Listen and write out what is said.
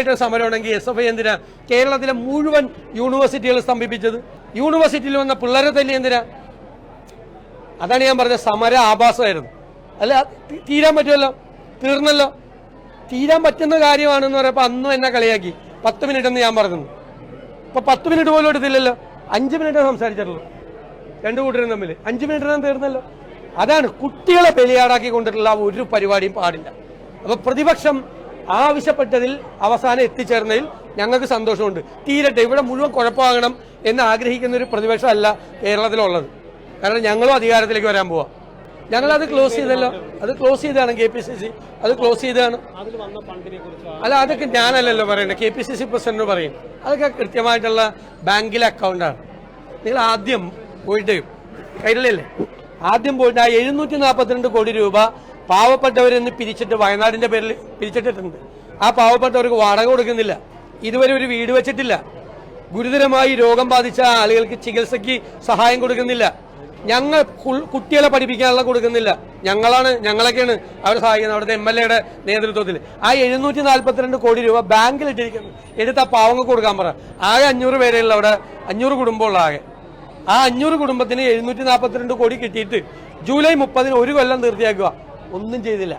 ശരിയായിട്ട് സമരമാണെങ്കിൽ S F I എന്തിനാ കേരളത്തിലെ മുഴുവൻ യൂണിവേഴ്സിറ്റികൾ സ്തംഭിപ്പിച്ചത്? യൂണിവേഴ്സിറ്റിയിൽ വന്ന പിള്ളേരെ തന്നെ എന്തിനാ? അതാണ് ഞാൻ പറഞ്ഞ സമര ആഭാസമായിരുന്നു. അല്ല തീരാൻ പറ്റുമല്ലോ? തീർന്നല്ലോ? തീരാൻ പറ്റുന്ന കാര്യമാണെന്ന് പറയുമ്പോൾ അന്നും എന്നെ കളിയാക്കി. പത്ത് മിനിറ്റ് എന്ന് ഞാൻ പറഞ്ഞു ഇപ്പൊ പത്ത് മിനിറ്റ് പോലും എടുത്തില്ലല്ലോ? അഞ്ച് മിനിറ്റ് സംസാരിച്ചിട്ടുള്ളൂ. രണ്ടു കൂട്ടരും തമ്മിൽ അഞ്ച് മിനിറ്റിനും തീർന്നല്ലോ? അതാണ് കുട്ടികളെ ബലിയാടാക്കി കൊണ്ടിട്ടുള്ള ഒരു പരിപാടിയും പാടില്ല. അപ്പൊ പ്രതിപക്ഷം ആവശ്യപ്പെട്ടതിൽ അവസാനം എത്തിച്ചേർന്നതിൽ ഞങ്ങൾക്ക് സന്തോഷമുണ്ട്. തീരട്ടെ ഇവിടെ മുഴുവൻ കുഴപ്പമാകണം എന്ന് ആഗ്രഹിക്കുന്ന ഒരു പ്രതിപക്ഷമല്ല കേരളത്തിലുള്ളത്. കാരണം ഞങ്ങളും അധികാരത്തിലേക്ക് വരാൻ പോവാ. ഞങ്ങൾ അത് ക്ലോസ് ചെയ്തല്ലോ. അത് ക്ലോസ് ചെയ്താണ് കെ പി സി സി അത് ക്ലോസ് ചെയ്താണ് അല്ല അതൊക്കെ ഞാനല്ലല്ലോ പറയുന്നത് K P C C president പറയും. അതൊക്കെ കൃത്യമായിട്ടുള്ള ബാങ്കിലെ അക്കൗണ്ടാണ്. നിങ്ങൾ ആദ്യം പോയിട്ട് കൈരളിയല്ലേ ആദ്യം പോയിട്ട് ആ എഴുന്നൂറ്റി നാൽപ്പത്തിരണ്ട് കോടി രൂപ പാവപ്പെട്ടവരെന്ന് പിരിച്ചിട്ട് വയനാടിന്റെ പേരിൽ പിരിച്ചിട്ടിട്ടുണ്ട്. ആ പാവപ്പെട്ടവർക്ക് വാടക കൊടുക്കുന്നില്ല. ഇതുവരെ ഒരു വീട് വെച്ചിട്ടില്ല. ഗുരുതരമായി രോഗം ബാധിച്ച ആളുകൾക്ക് ചികിത്സയ്ക്ക് സഹായം കൊടുക്കുന്നില്ല. ഞങ്ങൾ കുട്ടികളെ പഠിപ്പിക്കാനുള്ള കൊടുക്കുന്നില്ല. ഞങ്ങളാണ് ഞങ്ങളൊക്കെയാണ് അവരെ സഹായിക്കുന്നത്. അവിടുത്തെ എം എൽ എയുടെ നേതൃത്വത്തിൽ. ആ എഴുന്നൂറ്റി നാൽപ്പത്തിരണ്ട് കോടി രൂപ ബാങ്കിൽ ഇട്ടിരിക്കുന്നു. എടുത്ത് ആ പാവങ്ങൾ കൊടുക്കാൻ പറ. ആകെ അഞ്ഞൂറ് പേരെയുള്ള അവിടെ അഞ്ഞൂറ് കുടുംബമുള്ള ആകെ. ആ അഞ്ഞൂറ് കുടുംബത്തിന് എഴുന്നൂറ്റി നാൽപ്പത്തിരണ്ട് കോടി കിട്ടിയിട്ട് ജൂലൈ മുപ്പതിന് ഒരു കൊല്ലം തീർത്തിയാക്കുക ഒന്നും ചെയ്തില്ല.